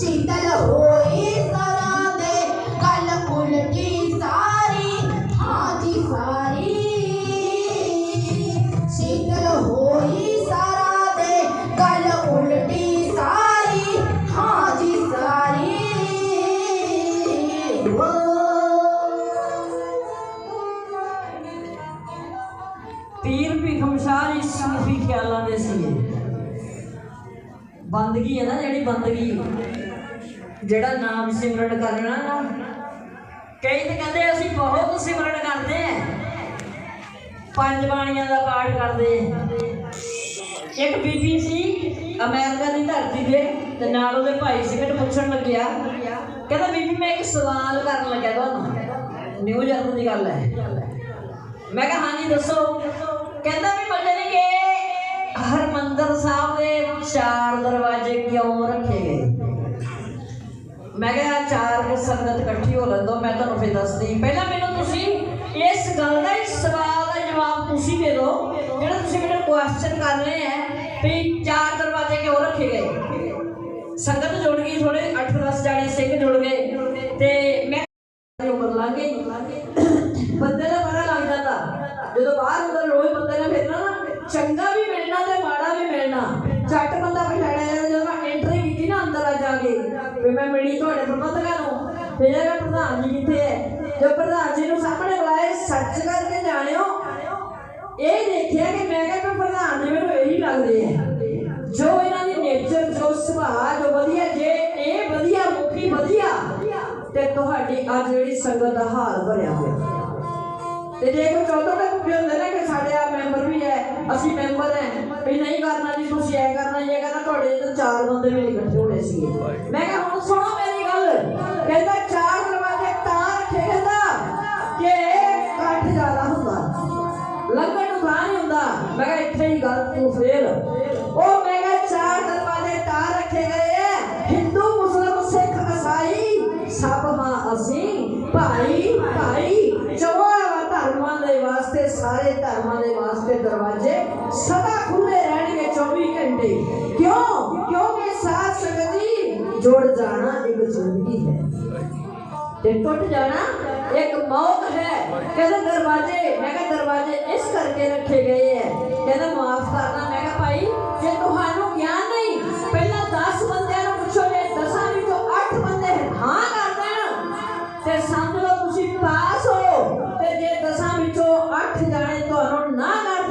ਸ਼ੀਤਲ ਹੋਏ ਸਰਾਂ ਦੇ ਗੱਲ ਉਲਟੀ ਸਾਰੀ ਹਾਂ ਜੀ ਸਾਰੀ ਸ਼ੀਤਲ ਹੋਈ ਸਰਾਂ ਦੇ ਗੱਲ ਉਲਟੀ ਸਾਰੀ ਹਾਂ ਜੀ ਸਾਰੀ ਪੀਰ ਵੀ ਖਮਸ਼ਾਰ ਇਸ ਸੂਫੀ ਖਿਆਲਾਂ ਦੇ ਸੀ ਬੰਦਗੀ ਹੈ ਨਾ ਜਿਹੜੀ ਬੰਦਗੀ ਜਿਹੜਾ ਨਾਮ ਸਿਮਰਨ ਕਰਨਾ ਨਾ, ਕਈ ਤਾਂ ਕਹਿੰਦੇ ਅਸੀਂ ਬਹੁਤ ਸਿਮਰਨ ਕਰਦੇ ਆ। ਪੰਜ ਬਾਣੀਆਂ ਦਾ ਪਾਠ ਕਰਦੇ ਇੱਕ ਬੀਬੀ ਸੀ ਅਮਰੀਕਾ ਦੀ ਧਰਤੀ ਤੇ ਤੇ ਨਾਲ ਉਹਦੇ ਭਾਈ ਸੀ ਮੈਨੂੰ ਪੁੱਛਣ ਲੱਗਿਆ। ਕਹਿੰਦਾ, ਬੀਬੀ, ਮੈਂ ਇੱਕ ਸਵਾਲ ਕਰਨ ਲੱਗਿਆ ਤੁਹਾਨੂੰ। ਨਿਊ ਜਰਮਨ ਦੀ ਗੱਲ ਹੈ। ਮੈਂ ਕਿਹਾ, ਹਾਂਜੀ, ਦੱਸੋ। ਕਹਿੰਦਾ, ਵੀ ਪਤਾ ਨਹੀਂ ਕਿ ਮੈਂ ਕਿਹਾ ਚਾਰ ਸੰਗਤ ਇਕੱਠੀ ਹੋ ਲੈਂਦੋ ਮੈਂ ਤੁਹਾਨੂੰ ਫਿਰ ਦੱਸਦੀ। ਪਹਿਲਾਂ ਮੈਨੂੰ ਤੁਸੀਂ ਇਸ ਗੱਲ ਦਾ ਇਸ ਸਵਾਲ ਦਾ ਜਵਾਬ ਤੁਸੀਂ ਦੇ ਦਿਓ, ਜਿਹੜਾ ਤੁਸੀਂ ਮੈਨੂੰ ਕੁਐਸਚਨ ਕਰ ਰਹੇ ਹੈ ਵੀ ਚਾਰ ਦਰਵਾਜ਼ੇ ਕਿਉਂ ਰੱਖੇ ਗਏ? ਸੰਗਤ ਜੁੜ ਗਈ ਥੋੜੇ 8-10 ਜਾਣੇ ਸਿੰਘ ਜੁੜ ਗਏ। ਤੇ ਮੈਂ ਉਮਰ ਲੰਘ ਬੰਦੇ ਦਾ ਪਤਾ ਲੱਗਦਾ ਜਾਂਦਾ ਜਦੋਂ ਬਾਹਰ ਅੰਦਰ ਰੋਜ਼ ਬੰਦੇ ਨੇ ਫਿਰਨਾ ਨਾ, ਚੰਗਾ ਵੀ ਮਿਲਣਾ ਤੇ ਮਾੜਾ ਵੀ ਮਿਲਣਾ ਝੱਟ ਬੰਦਾ ਪਛਾਣਿਆ ਜਾਂਦਾ ਜਦੋਂ ਮੈਂ ਐਂਟਰੀ ਕੀਤੀ ਨਾ ਅੰਦਰ ਆ ਜਾ ਵੀ ਮੈਂ ਮਿਲੀ ਤੁਹਾਡੇ ਪ੍ਰਬੰਧਕਾਂ ਨੂੰ ਫਿਰ ਇਹ ਪ੍ਰਧਾਨ ਜੀ ਕਿੱਥੇ ਹੈ ਜਦ ਪ੍ਰਧਾਨ ਜੀ ਨੂੰ ਸਾਹਮਣੇ ਬੁਲਾਏ ਸੱਚ ਕਰਕੇ ਜਾਣਿਓ। ਇਹ ਦੇਖਿਆ ਕਿ ਮੈਂ ਕਿਹਾ ਪ੍ਰਧਾਨ ਜੀ ਮੈਨੂੰ ਇਹੀ ਲੱਗਦੇ ਆ ਜੋ ਇਹਨਾਂ ਦੀ ਨੇਚਰ ਜੋ ਸੁਭਾਅ, ਜੋ ਵਧੀਆ, ਜੇ ਇਹ ਵਧੀਆ, ਮੁਖੀ ਵਧੀਆ, ਤੇ ਤੁਹਾਡੀ ਅੱਜ ਜਿਹੜੀ ਸੰਗਤ ਦਾ ਹਾਲ ਭਰਿਆ ਹੋਇਆ। ਤੇ ਜੇ ਕੋਈ ਚੌਧਰ ਦਾ ਮੁਖੀ ਹੁੰਦਾ ਨਾ ਕਿ ਸਾਡੇ ਆ ਮੈਂਬਰ ਵੀ ਹੈ ਅਸੀਂ ਮੈਂਬਰ ਹੈ ਵੀ ਨਹੀਂ ਕਰਨਾ ਜੀ, ਤੁਸੀਂ ਐ ਕਰਨਾ, ਇਹ ਕਰਨਾ ਤੁਹਾਡੇ ਤੇ ਚਾਰ ਬੰਦੇ ਮੇਰੇ ਇਕੱਠੇ ਹੋਣੇ ਸੀ ਮੈਂ ਕਿਹਾ, ਹੁਣ ਸੁਣੋ ਮੇਰੀ ਗੱਲ। ਕਹਿੰਦਾ, ਚਾਰ ਦਰਵਾਜ਼ੇ ਤਾਂ ਰੱਖੇ, ਕਹਿੰਦਾ, ਕਿ ਇਕੱਠ ਜ਼ਿਆਦਾ ਹੁੰਦਾ। ਲੰਗਰ ਨੂੰ ਥਾਂ ਨਹੀਂ ਹੁੰਦਾ। ਮੈਂ ਕਿਹਾ, ਇੱਥੇ ਹੀ ਗੱਲ ਤੂੰ ਫੇਰ। ਕਿਉਂ? ਕਿਉਂਕਿ ਸਾਧ ਸੰਗਤ ਜੀ ਜੁੜ ਜਾਣਾ ਇੱਕ ਜ਼ਰੂਰੀ ਹੈ। ਤੇ ਟੁੱਟ ਜਾਣਾ ਇੱਕ ਮੌਤ ਹੈ। ਕਹਿੰਦਾ ਦਰਵਾਜ਼ੇ ਮੈਂ ਕਹਿੰਦਾ